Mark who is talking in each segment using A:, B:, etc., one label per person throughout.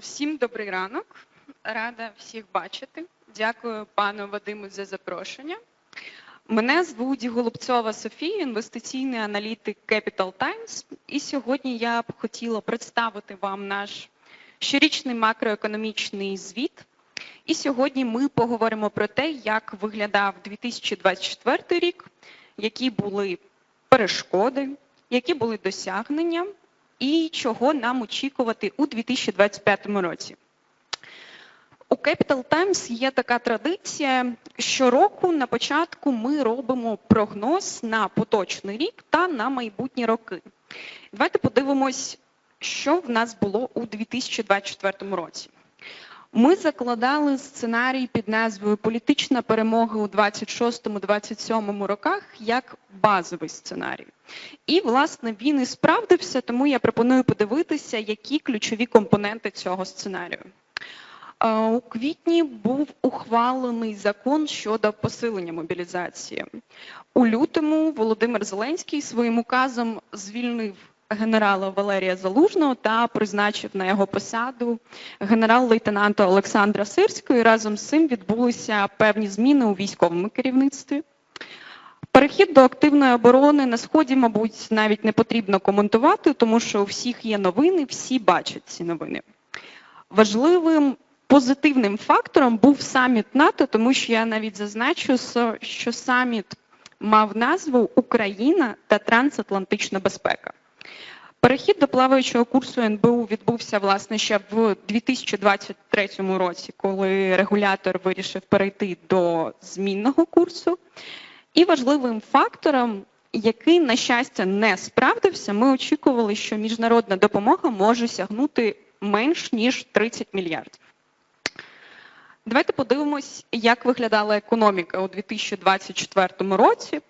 A: Всім добрий ранок. Рада всіх бачити. Дякую пану Вадиму за запрошення. Мене звуть Голубцова Софія, інвестиційний аналітик Capital Times. І сьогодні я б хотіла представити вам наш щорічний макроекономічний звіт. І сьогодні ми поговоримо про те, як виглядав 2024 рік, які були перешкоди, які були досягнення і чого нам очікувати у 2025 році. У Capital Times є така традиція. Щороку на початку ми робимо прогноз на поточний рік та на майбутні роки. Давайте подивимось, що в нас було у 2024 році. Ми закладали сценарій під назвою Політична перемога у 26-27 роках як базовий сценарій. І, власне, він і справдився, тому я пропоную подивитися, які ключові компоненти цього сценарію. Е, У квітні був ухвалений закон щодо посилення мобілізації. У лютому Володимир Зеленський своїм указом звільнив генерала Валерія Залужного та призначив на його посаду генерал-лейтенанта Олександра Сирського. І разом з цим відбулися певні зміни у військовому керівництві. Перехід до активної оборони на сході, мабуть, навіть не потрібно коментувати, тому що у всіх є новини, всі бачать ці новини. Важливим позитивним фактором був саміт НАТО, тому що я навіть зазначу, що саміт мав назву Україна та трансатлантична безпека. Перехід до плаваючого курсу НБУ відбувся власне ще в 2023 році, коли регулятор вирішив перейти до змінного курсу. І важливим фактором, який, на щастя, не справдився, ми очікували, що міжнародна допомога може сягнути менш ніж 30 мільярдів. Давайте подивимось, як виглядала економіка у 2024 році.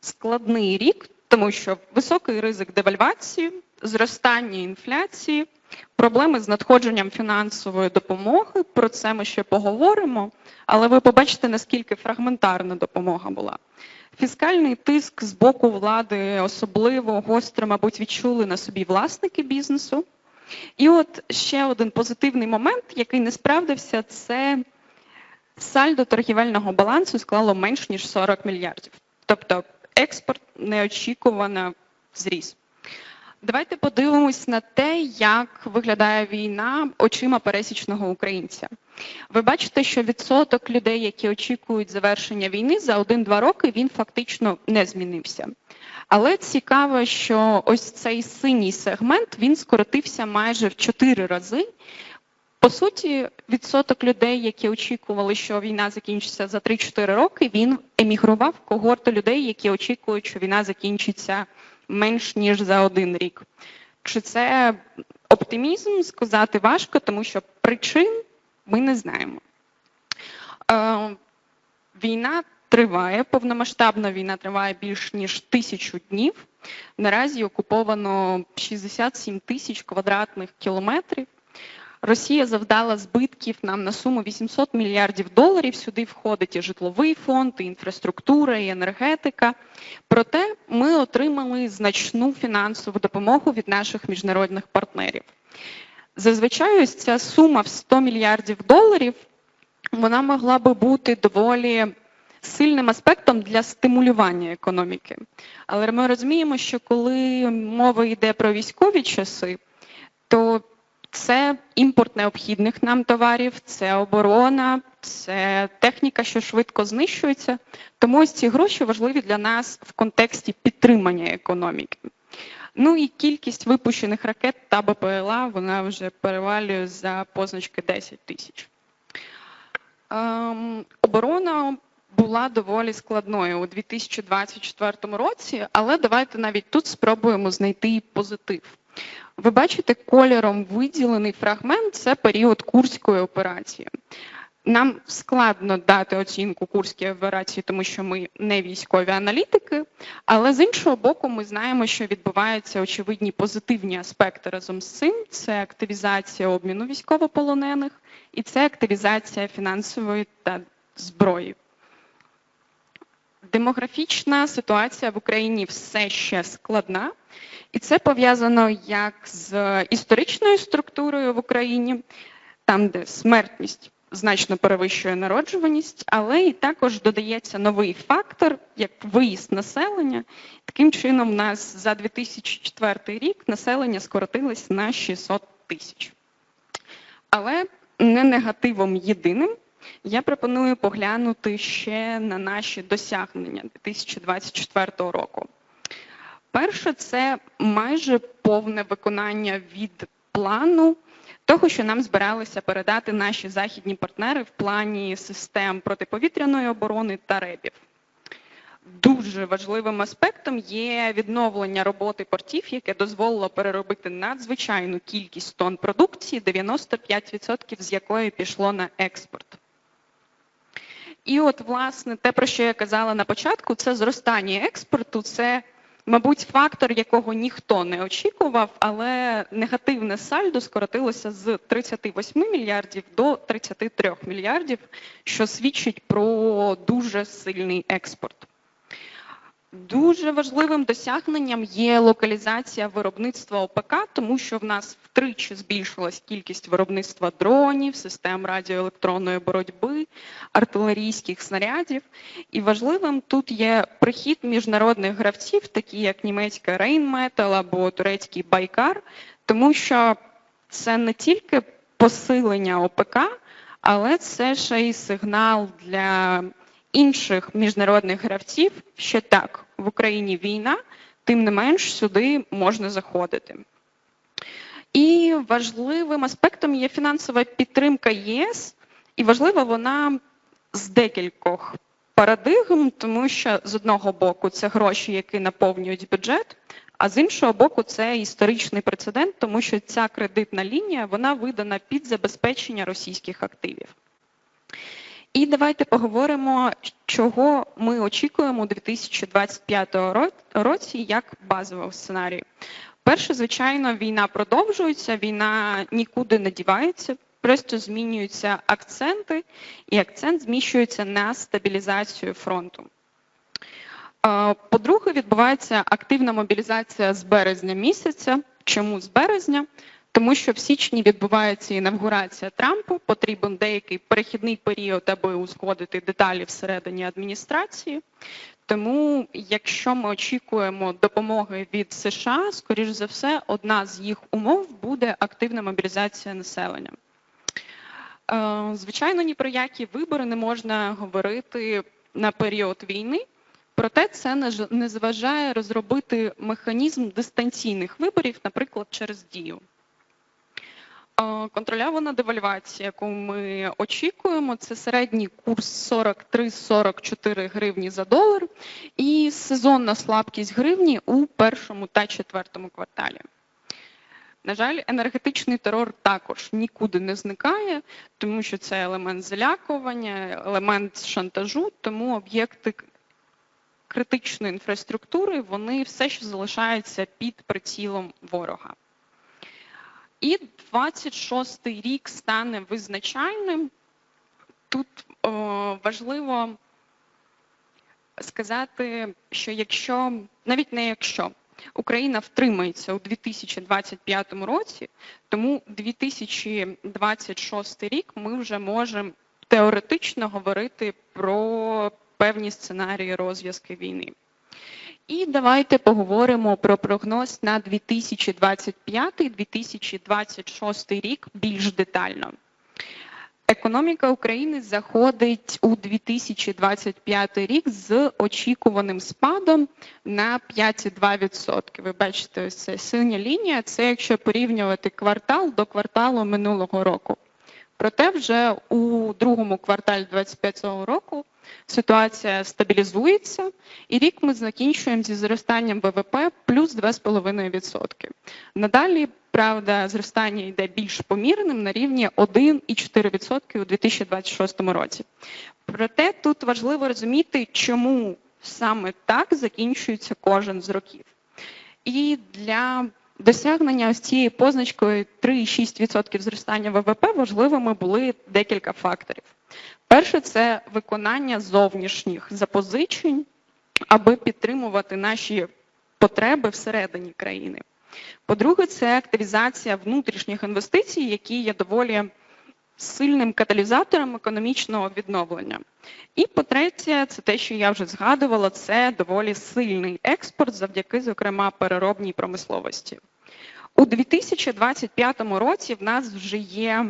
A: Складний рік, тому що високий ризик девальвації, зростання інфляції, проблеми з надходженням фінансової допомоги. Про це ми ще поговоримо. Але ви побачите, наскільки фрагментарна допомога була. Фіскальний тиск з боку влади особливо гостро, мабуть, відчули на собі власники бізнесу. І от ще один позитивний момент, який не справдився, це сальдо торгівельного балансу склало менш ніж 40 мільярдів. Тобто експорт неочікувано зріс. Давайте подивимось на те, як виглядає війна очима пересічного українця. Ви бачите, що відсоток людей, які очікують завершення війни за 1-2 роки, він фактично не змінився. Але цікаво, що ось цей синій сегмент він скоротився майже в 4 рази. По суті, відсоток людей, які очікували, що війна закінчиться за 3-4 роки, він емігрував в когорту людей, які очікують, що війна закінчиться менш ніж за один рік. Чи це оптимізм сказати важко, тому що причин ми не знаємо. Е, Війна триває, повномасштабна війна триває більш ніж тисячу днів. Наразі окуповано 67 тисяч квадратних кілометрів. Росія завдала збитків нам на суму 800 мільярдів доларів. Сюди входить і житловий фонд, і інфраструктура, і енергетика. Проте ми отримали значну фінансову допомогу від наших міжнародних партнерів. Зазвичай ось ця сума в 100 мільярдів доларів вона могла би бути доволі сильним аспектом для стимулювання економіки. Але ми розуміємо, що коли мова йде про військові часи, то це імпорт необхідних нам товарів, це оборона, це техніка, що швидко знищується. Тому ось ці гроші важливі для нас в контексті підтримання економіки. Ну і кількість випущених ракет та БПЛА вона вже перевалює за позначки 10 тисяч. Ем, оборона була доволі складною у 2024 році, але давайте навіть тут спробуємо знайти позитив. Ви бачите, кольором виділений фрагмент це період Курської операції. Нам складно дати оцінку Курській операції, тому що ми не військові аналітики, але з іншого боку, ми знаємо, що відбуваються очевидні позитивні аспекти разом з цим: це активізація обміну військовополонених і це активізація фінансової та зброї. Демографічна ситуація в Україні все ще складна, і це пов'язано як з історичною структурою в Україні, там, де смертність значно перевищує народжуваність, але і також додається новий фактор, як виїзд населення. Таким чином, у нас за 2004 рік населення скоротилось на 600 тисяч. Але не негативом єдиним. Я пропоную поглянути ще на наші досягнення 2024 року. Перше, це майже повне виконання від плану того, що нам збиралися передати наші західні партнери в плані систем протиповітряної оборони та ребів. Дуже важливим аспектом є відновлення роботи портів, яке дозволило переробити надзвичайну кількість тонн продукції, 95% з якої пішло на експорт. І от, власне, те, про що я казала на початку, це зростання експорту, це, мабуть, фактор, якого ніхто не очікував, але негативне сальдо скоротилося з 38 мільярдів до 33 мільярдів, що свідчить про дуже сильний експорт. Дуже важливим досягненням є локалізація виробництва ОПК, тому що в нас втричі збільшилась кількість виробництва дронів, систем радіоелектронної боротьби, артилерійських снарядів. І важливим тут є прихід міжнародних гравців, такі як німецька Rheinmetall або турецький Байкар, тому що це не тільки посилення ОПК, але це ще й сигнал для інших міжнародних гравців, що так, в Україні війна, тим не менш сюди можна заходити. І важливим аспектом є фінансова підтримка ЄС, і важлива вона з декількох парадигм, тому що з одного боку це гроші, які наповнюють бюджет, а з іншого боку, це історичний прецедент, тому що ця кредитна лінія вона видана під забезпечення російських активів. І давайте поговоримо, чого ми очікуємо у 2025 році як базового сценарію. Перше, звичайно, війна продовжується, війна нікуди не дівається, просто змінюються акценти, і акцент зміщується на стабілізацію фронту. По-друге, відбувається активна мобілізація з березня місяця. Чому з березня? Тому що в січні відбувається інавгурація Трампа, потрібен деякий перехідний період, аби узгодити деталі всередині адміністрації. Тому, якщо ми очікуємо допомоги від США, скоріш за все, одна з їх умов буде активна мобілізація населення. Е, звичайно, ні про які вибори не можна говорити на період війни, проте це не заважає розробити механізм дистанційних виборів, наприклад, через дію. Контрольована девальвація, яку ми очікуємо, це середній курс 43-44 гривні за долар і сезонна слабкість гривні у першому та четвертому кварталі. На жаль, енергетичний терор також нікуди не зникає, тому що це елемент залякування, елемент шантажу, тому об'єкти критичної інфраструктури вони все ще залишаються під прицілом ворога. І 26-й рік стане визначальним. Тут о, важливо сказати, що якщо, навіть не якщо Україна втримається у 2025 році, тому 2026 рік ми вже можемо теоретично говорити про певні сценарії розв'язки війни. І давайте поговоримо про прогноз на 2025-2026 рік більш детально. Економіка України заходить у 2025 рік з очікуваним спадом на 5,2%. Ви бачите, ось це синя лінія. Це якщо порівнювати квартал до кварталу минулого року. Проте, вже у другому кварталі 2025 року ситуація стабілізується, і рік ми закінчуємо зі зростанням ВВП плюс 2,5%. Надалі, правда, зростання йде більш помірним на рівні 1,4% у 2026 році. Проте тут важливо розуміти, чому саме так закінчується кожен з років. І для досягнення ось цієї позначкою 3,6% зростання ВВП важливими були декілька факторів. Перше це виконання зовнішніх запозичень, аби підтримувати наші потреби всередині країни. По-друге, це активізація внутрішніх інвестицій, які є доволі сильним каталізатором економічного відновлення. І по-третє, це те, що я вже згадувала, це доволі сильний експорт завдяки, зокрема, переробній промисловості. У 2025 році в нас вже є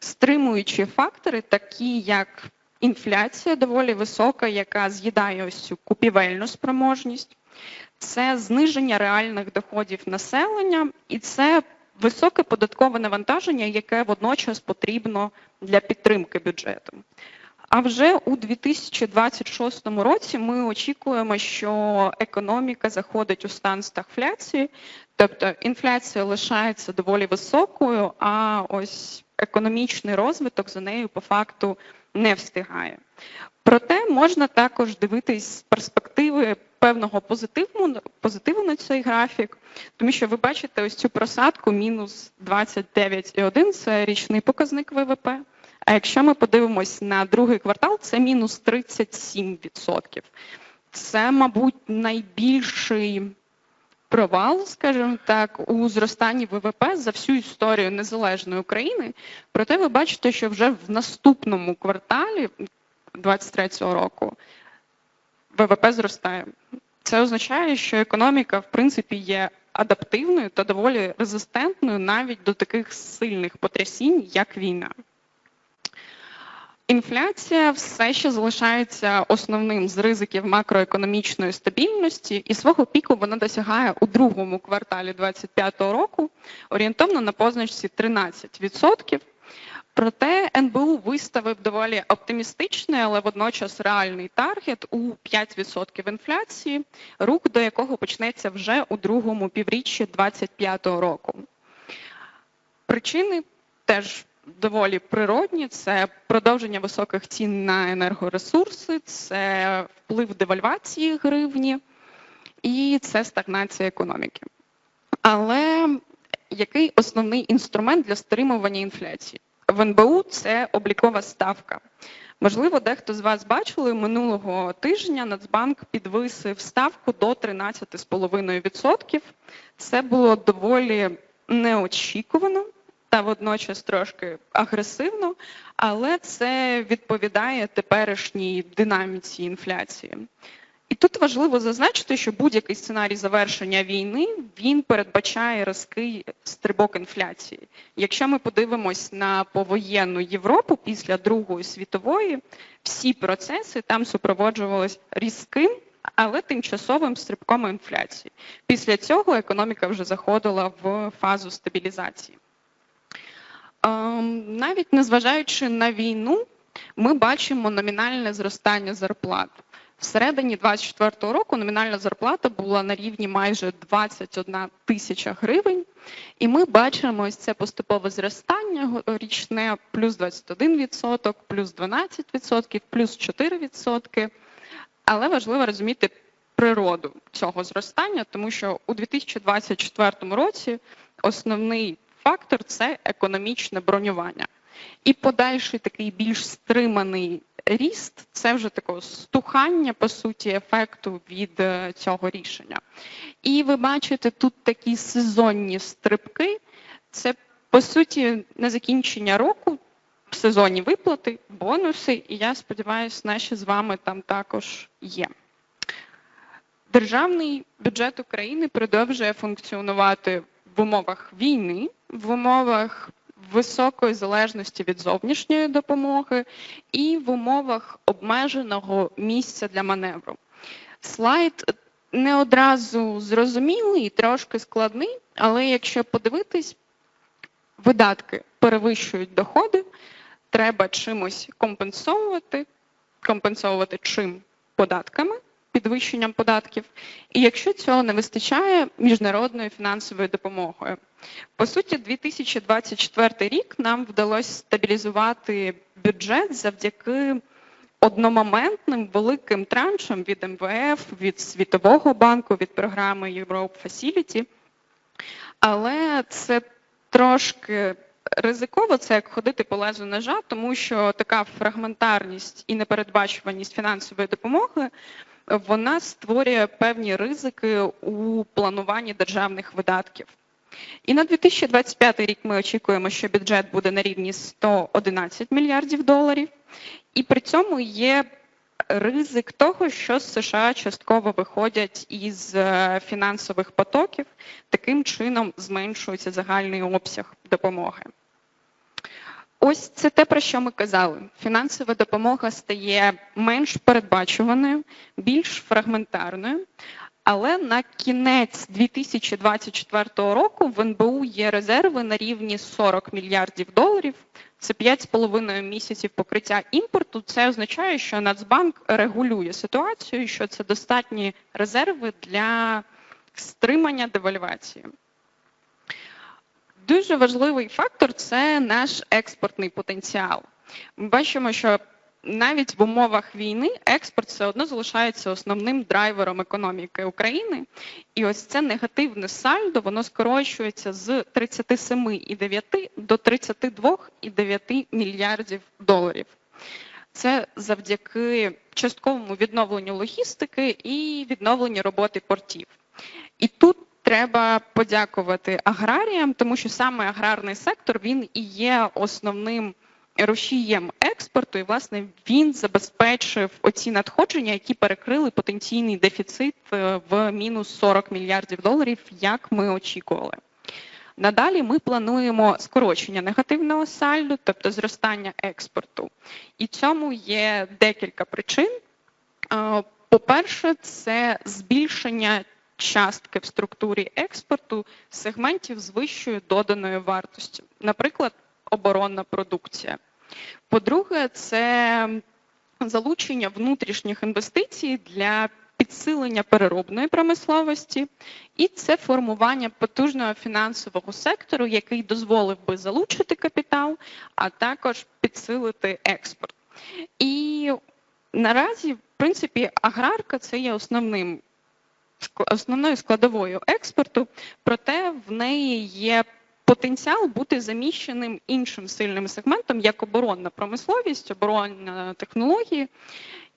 A: стримуючі фактори, такі як інфляція доволі висока, яка з'їдає ось цю купівельну спроможність, це зниження реальних доходів населення, і це високе податкове навантаження, яке водночас потрібно для підтримки бюджету. А вже у 2026 році ми очікуємо, що економіка заходить у стан стагфляції, тобто інфляція лишається доволі високою, а ось економічний розвиток за нею по факту не встигає. Проте можна також дивитись з перспективи певного позитиву, позитиву на цей графік, тому що ви бачите ось цю просадку мінус 29,1 – це річний показник ВВП. А якщо ми подивимось на другий квартал, це мінус 37%. Це, мабуть, найбільший провал, скажімо так, у зростанні ВВП за всю історію незалежної України. Проте ви бачите, що вже в наступному кварталі 2023 року ВВП зростає. Це означає, що економіка, в принципі, є адаптивною та доволі резистентною навіть до таких сильних потрясінь, як війна. Інфляція все ще залишається основним з ризиків макроекономічної стабільності, і свого піку вона досягає у другому кварталі 2025 року орієнтовно на позначці 13%. Проте НБУ виставив доволі оптимістичний, але водночас реальний таргет у 5% інфляції, рух до якого почнеться вже у другому півріччі 2025 року. Причини теж доволі природні: це продовження високих цін на енергоресурси, це вплив девальвації гривні і це стагнація економіки. Але який основний інструмент для стримування інфляції? В НБУ це облікова ставка. Можливо, дехто з вас бачили минулого тижня Нацбанк підвисив ставку до 13,5%. Це було доволі неочікувано та водночас трошки агресивно, але це відповідає теперішній динаміці інфляції. І тут важливо зазначити, що будь-який сценарій завершення війни він передбачає різкий стрибок інфляції. Якщо ми подивимось на повоєнну Європу після Другої світової, всі процеси там супроводжувалися різким, але тимчасовим стрибком інфляції. Після цього економіка вже заходила в фазу стабілізації. Навіть незважаючи на війну, ми бачимо номінальне зростання зарплат. Всередині 2024 року номінальна зарплата була на рівні майже 21 тисяча гривень, і ми бачимо ось це поступове зростання річне плюс 21%, плюс 12%, плюс 4%. Але важливо розуміти природу цього зростання, тому що у 2024 році основний фактор це економічне бронювання. І подальший такий більш стриманий ріст це вже такого стухання, по суті, ефекту від е, цього рішення. І ви бачите тут такі сезонні стрибки. Це, по суті, не закінчення року, сезонні виплати, бонуси, і я сподіваюся, наші з вами там також є. Державний бюджет України продовжує функціонувати в умовах війни, в умовах високої залежності від зовнішньої допомоги і в умовах обмеженого місця для маневру. Слайд не одразу зрозумілий, трошки складний, але якщо подивитись, видатки перевищують доходи, треба чимось компенсовувати, компенсовувати чим податками підвищенням податків, і якщо цього не вистачає міжнародною фінансовою допомогою. По суті, 2024 рік нам вдалося стабілізувати бюджет завдяки одномоментним великим траншам від МВФ, від Світового банку, від програми Europe Facility. Але це трошки ризиково, це як ходити по лезу ножа, тому що така фрагментарність і непередбачуваність фінансової допомоги вона створює певні ризики у плануванні державних видатків. І на 2025 рік ми очікуємо, що бюджет буде на рівні 111 мільярдів доларів, і при цьому є ризик того, що США частково виходять із е, фінансових потоків, таким чином зменшується загальний обсяг допомоги. Ось це те, про що ми казали. Фінансова допомога стає менш передбачуваною, більш фрагментарною. Але на кінець 2024 року в НБУ є резерви на рівні 40 мільярдів доларів. Це 5,5 місяців покриття імпорту. Це означає, що Нацбанк регулює ситуацію, що це достатні резерви для стримання девальвації. Дуже важливий фактор це наш експортний потенціал. Ми бачимо, що навіть в умовах війни експорт все одно залишається основним драйвером економіки України. І ось це негативне сальдо, воно скорочується з 37,9 до 32,9 мільярдів доларів. Це завдяки частковому відновленню логістики і відновленню роботи портів. І тут треба подякувати аграріям, тому що саме аграрний сектор він і є основним рушієм експорту, і власне він забезпечив оці надходження, які перекрили потенційний дефіцит е, в мінус 40 мільярдів доларів, як ми очікували. Надалі ми плануємо скорочення негативного сальду, тобто зростання експорту. І цьому є декілька причин. Е, по-перше, це збільшення частки в структурі експорту сегментів з вищою доданою вартостю, наприклад, оборонна продукція. По-друге, це залучення внутрішніх інвестицій для підсилення переробної промисловості, і це формування потужного фінансового сектору, який дозволив би залучити капітал, а також підсилити експорт. І наразі, в принципі, аграрка це є основним основною складовою експорту, проте в неї є потенціал бути заміщеним іншим сильним сегментом, як оборонна промисловість, оборонна технології.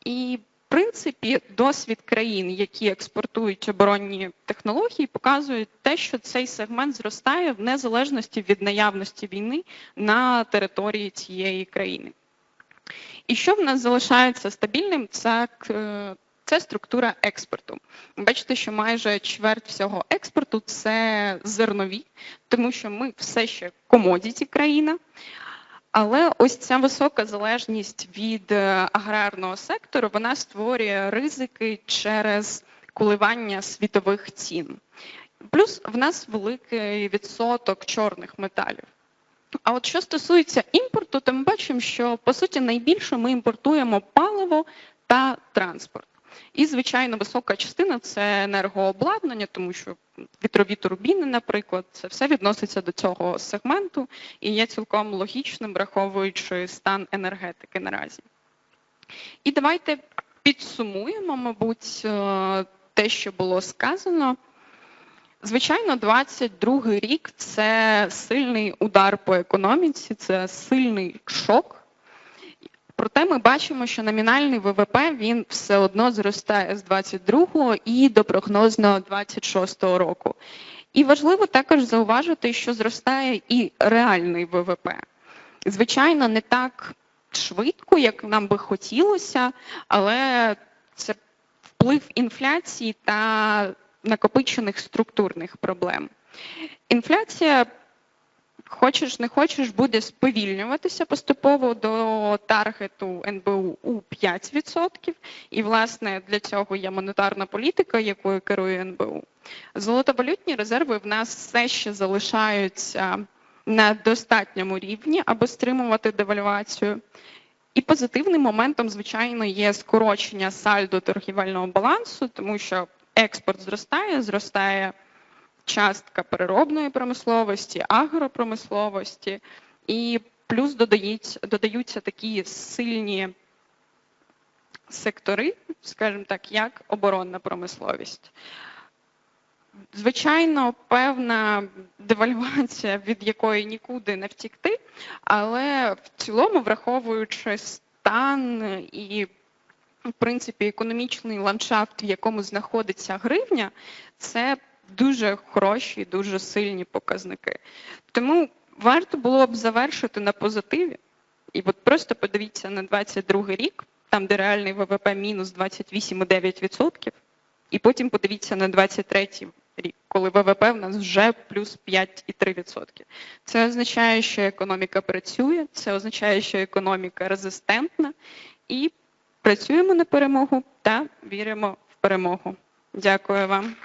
A: І в принципі, досвід країн, які експортують оборонні технології, показують те, що цей сегмент зростає в незалежності від наявності війни на території цієї країни. І що в нас залишається стабільним, це це структура експорту. Бачите, що майже чверть всього експорту це зернові, тому що ми все ще комодіті країна. Але ось ця висока залежність від е, аграрного сектору вона створює ризики через коливання світових цін. Плюс в нас великий відсоток чорних металів. А от що стосується імпорту, то ми бачимо, що по суті найбільше ми імпортуємо паливо та транспорт. І, звичайно, висока частина це енергообладнання, тому що вітрові турбіни, наприклад, це все відноситься до цього сегменту і є цілком логічним, враховуючи стан енергетики наразі. І давайте підсумуємо, мабуть, е, те, що було сказано. Звичайно, 22 рік це сильний удар по економіці, це сильний шок. Проте ми бачимо, що номінальний ВВП він все одно зростає з 22-го і до прогнозного 26-го року. І важливо також зауважити, що зростає і реальний ВВП. Звичайно, не так швидко, як нам би хотілося, але це вплив інфляції та накопичених структурних проблем. Інфляція хочеш не хочеш, буде сповільнюватися поступово до таргету НБУ у 5%. І, власне, для цього є монетарна політика, якою керує НБУ. Золотовалютні резерви в нас все ще залишаються на достатньому рівні, аби стримувати девальвацію. І позитивним моментом, звичайно, є скорочення сальдо торгівельного балансу, тому що експорт зростає, зростає частка переробної промисловості, агропромисловості, і плюс додають, додаються такі сильні сектори, скажімо так, як оборонна промисловість. Звичайно, певна девальвація, від якої нікуди не втікти, але в цілому, враховуючи стан і в принципі, економічний ландшафт, в якому знаходиться гривня, це дуже хороші, дуже сильні показники. Тому варто було б завершити на позитиві. І от просто подивіться на 22 рік, там, де реальний ВВП мінус 28,9%, і потім подивіться на 23 рік, коли ВВП в нас вже плюс 5,3%. Це означає, що економіка працює, це означає, що економіка резистентна, і працюємо на перемогу та віримо в перемогу. Дякую вам.